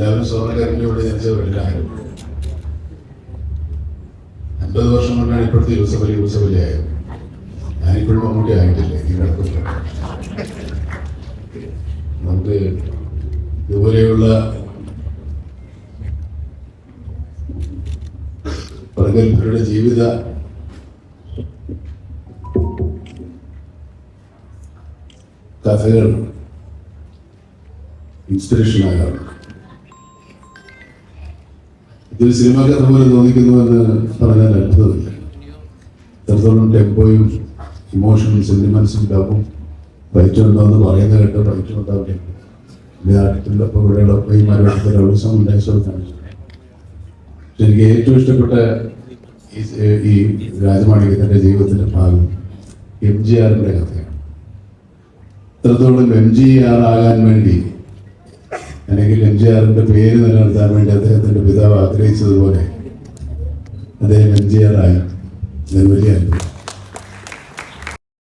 എല്ലാവരും സ്വർണക്കരയിലൂടെ ജനിച്ചവരല്ല ആരും അൻപത് വർഷം കൊണ്ടാണ് ഇപ്പോഴത്തെ യൂസഫലി ആയത്. ഞാനിപ്പോഴും മമ്മൂട്ടി ആയിട്ടില്ല ഈ കിടക്കില്ല. നമുക്ക് ഇതുപോലെയുള്ള പ്രഗത്ഭരുടെ ജീവിത കഥകൾ ഇൻസ്പിറേഷൻ ആകാറുണ്ട്. ഇതൊരു സിനിമ കഥ പോലെ തോന്നിക്കുന്നുവെന്ന് പറഞ്ഞാൽ അത്ഭുതമില്ല. എത്രത്തോളം ടെമ്പോയും ഇമോഷനും സെന്റിമെന്റ്സും ഉണ്ടാവും. ഫൈറ്റ് എന്ന് പറയുന്ന കേട്ട് ഇവിടെയുള്ളപ്പോൾ ഈ മരവട്ടത്തെ റോഡിസം ഉണ്ടായി കാണിച്ചു. എനിക്ക് ഏറ്റവും ഇഷ്ടപ്പെട്ട ഈ രാജമാണിക്യത്തിന്റെ ജീവിതത്തിന്റെ ഭാഗം എം ജി ആറിന്റെ കഥയാണ്. ഇത്രത്തോളം എം ജി ആർ ആകാൻ വേണ്ടി അല്ലെങ്കിൽ എം ജി ആറിന്റെ പേര് നിലനിർത്താൻ വേണ്ടി അദ്ദേഹത്തിന്റെ പിതാവ് ആഗ്രഹിച്ചതുപോലെ അദ്ദേഹം എം ജി ആറായി അനുഭവം